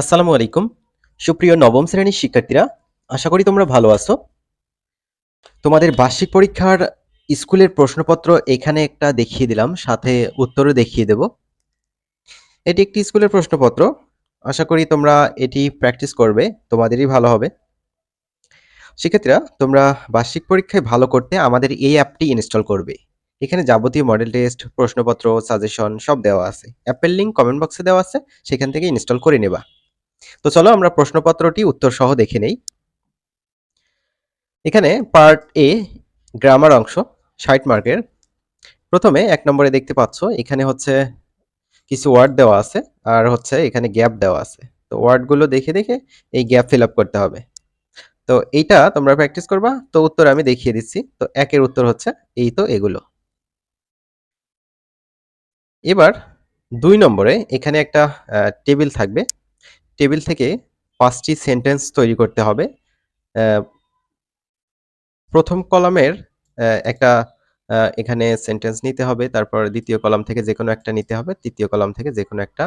আসসালামু আলাইকুম। সুপ্রিয় নবম শ্রেণির শিক্ষার্থীরা, আশা করি তোমরা ভালো আছো। তোমাদের বার্ষিক পরীক্ষার স্কুলের প্রশ্নপত্র এখানে একটা দেখিয়ে দিলাম, সাথে উত্তরও দেখিয়ে দেব। এটি একটি স্কুলের প্রশ্নপত্র। আশা করি তোমরা এটি প্র্যাকটিস করবে, তোমাদেরই ভালো হবে। শিক্ষার্থীরা, তোমরা বার্ষিক পরীক্ষায় ভালো করতে আমাদের এই অ্যাপটি ইনস্টল করবে। এখানে যাবতীয় মডেল টেস্ট প্রশ্নপত্র সাজেশন সব দেওয়া আছে। অ্যাপের লিঙ্ক কমেন্ট বক্সে দেওয়া আছে, সেখান থেকে ইনস্টল করে নেবা। তো চলো আমরা প্রশ্নপত্রটি উত্তর সহ দেখে নেই। এখানে পার্ট এ গ্রামার অংশ, ষাট মার্কের প্রথমে এক নম্বরে দেখতে পাচ্ছ, এখানে হচ্ছে কিছু ওয়ার্ড দেওয়া আছে আর হচ্ছে এখানে গ্যাপ দেওয়া আছে। তো ওয়ার্ডগুলো দেখে দেখে এই গ্যাপ ফিল করতে হবে। তো এইটা তোমরা প্র্যাকটিস করবা, তো উত্তর আমি দেখিয়ে দিচ্ছি। তো একের উত্তর হচ্ছে এই তো এগুলো। এবার দুই নম্বরে এখানে একটা টেবিল থাকবে। টেবিল থেকে পাঁচটি সেন্টেন্স তৈরি করতে হবে। প্রথম কলামের একটা এখানে সেন্টেন্স নিতে হবে, তারপর দ্বিতীয় কলাম থেকে যে কোনো একটা নিতে হবে, তৃতীয় কলাম থেকে যে কোনো একটা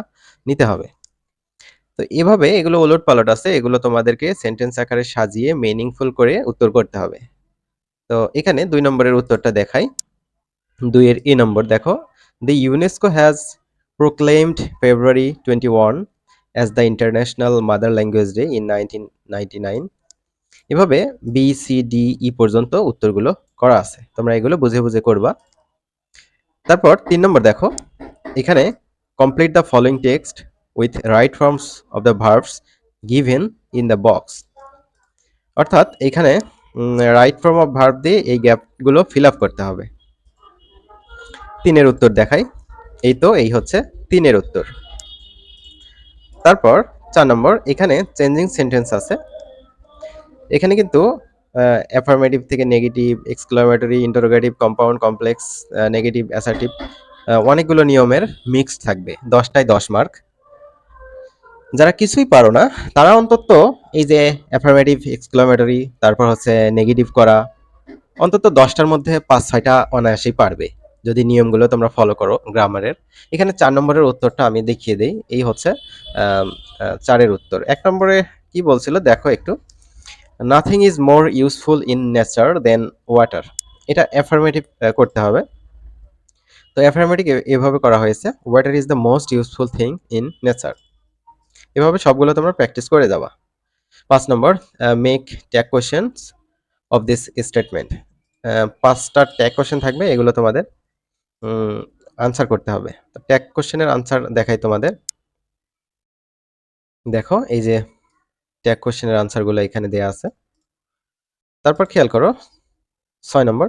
নিতে হবে। তো এভাবে এগুলো ওলট পালট আছে, এগুলো তোমাদেরকে সেন্টেন্স আকারে সাজিয়ে মিনিংফুল করে উত্তর করতে হবে। তো এখানে দুই নম্বরের উত্তরটা দেখাই। দুইয়ের এ নম্বর দেখো। The UNESCO has proclaimed February twenty one as the international mother language day in nineteen ninety nine এভাবে বি সি ডি ই পর্যন্ত উত্তরগুলো করা আছে। তোমরা এগুলো বুঝে বুঝে করবা। তারপর তিন নম্বর দেখো, এখানে complete the following text with right forms of the verbs given in the box অর্থাৎ এখানে রাইট ফর্ম অফ ভার্ব দিয়ে এই গ্যাপগুলো ফিল আপ করতে হবে। তিনের উত্তর দেখাই। এই তো, এই হচ্ছে তিনের উত্তর। তারপর চার নম্বর, এখানে চেঞ্জিং সেন্টেন্স আছে। এখানে কিন্তু অ্যাফার্মেটিভ থেকে negative exclamatory interrogative compound complex negative assertive অনেকগুলো নিয়মের মিক্স থাকবে, দশটায় দশ মার্ক যারা কিছুই পারো না, তারা অন্তত এই যে অ্যাফার্মেটিভ এক্সক্লামেটরি তারপর হচ্ছে নেগেটিভ করা, অন্তত দশটার মধ্যে পাঁচ ছয়টা অনায়াসেই পারবে। যদি নিয়মগুলো তোমরা ফলো করো গ্রামারের। এখানে চার নম্বরের উত্তরটা আমি দেখিয়ে দিই। এই হচ্ছে চারের উত্তর। এক নম্বরে কি বলছিল? দেখো একটু। Nothing is more useful in nature then water এটা অ্যাফার্মেটিভ করতে হবে। তো অ্যাফার্মেটিভ এভাবে করা হয়েছে। Water is the most useful thing in nature এভাবে সবগুলো তোমরা প্র্যাকটিস করে যাবা। পাঁচ নম্বর make tag questions of this statement পাঁচটা ট্যাগ কোয়েশ্চেন থাকবে, এগুলো তোমাদের আনসার করতে হবে। ট্যাগ কোশ্চেনের আনসার দেখাই তোমাদের। দেখো, এই যে ট্যাগ কোশ্চেনের আনসারগুলো এখানে দেয়া আছে। তারপর খেয়াল করো, ছয় নম্বর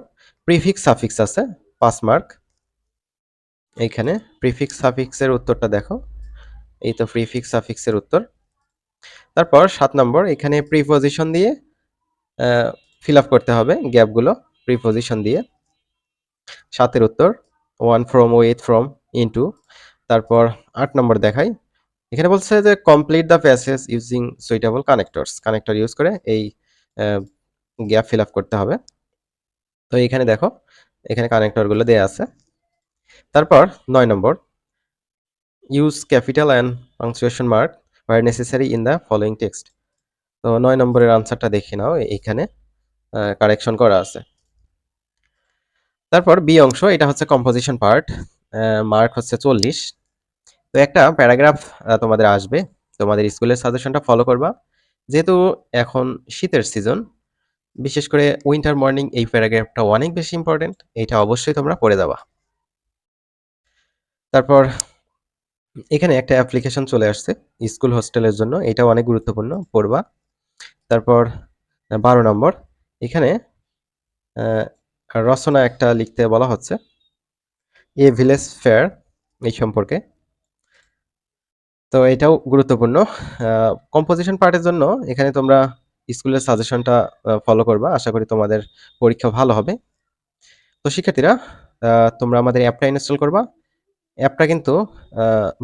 প্রিফিক্স সাফিক্স আছে, পাঁচ মার্ক এইখানে প্রিফিক্স সাফিক্সের উত্তরটা দেখো। এই তো প্রিফিক্স সাফিক্সের উত্তর। তারপর সাত নম্বর, এখানে প্রিপোজিশন দিয়ে ফিল আপ করতে হবে গ্যাপগুলো প্রিপোজিশন দিয়ে। সাতের উত্তর one from with from into তারপর আট নম্বর দেখাই। এখানে বলছে যে complete the passage using suitable connectors connector use করে এই গ্যাপ ফিল আপ করতে হবে। তো এখানে দেখো, এখানে কানেক্টরগুলো দেয়া আছে। তারপর নয় নম্বর use capital and punctuation mark where necessary in the following text তো নয় নম্বরের আনসারটা দেখে নাও এইখানে কারেকশন করা আছে। তারপর বি অংশ, এটা হচ্ছে কম্পোজিশন পার্ট মার্ক হচ্ছে চল্লিশ। তো একটা প্যারাগ্রাফ তোমাদের আসবে। তোমাদের স্কুলের সাজেশনটা ফলো করবা। যেহেতু এখন শীতের সিজন বিশেষ করে উইন্টার মর্নিং এই প্যারাগ্রাফটা অনেক বেশি ইম্পর্টেন্ট এটা অবশ্যই তোমরা পড়ে যাবা তারপর এখানে একটা অ্যাপ্লিকেশন চলে আসছে স্কুল হোস্টেলের জন্য এটা অনেক গুরুত্বপূর্ণ, পড়বা। তারপর বারো নম্বর, এখানে রচনা একটা লিখতে বলা হচ্ছে। এ ভিলেজ ফেয়ার, এই সম্পর্কে। তো এটাও গুরুত্বপূর্ণ। কম্পোজিশন পার্টের জন্য এখানে তোমরা স্কুলের সাজেশনটা ফলো করবা। আশা করি তোমাদের পরীক্ষা ভালো হবে। তো শিক্ষার্থীরা তোমরা আমাদের অ্যাপটা ইনস্টল করবা। অ্যাপটা কিন্তু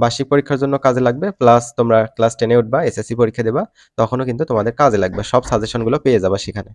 বার্ষিক পরীক্ষার জন্য কাজে লাগবে। প্লাস তোমরা ক্লাস টেনে উঠবা এসএসসি পরীক্ষা দেবা, তখনও কিন্তু তোমাদের কাজে লাগবে। সব সাজেশনগুলো পেয়ে যাবা সেখানে।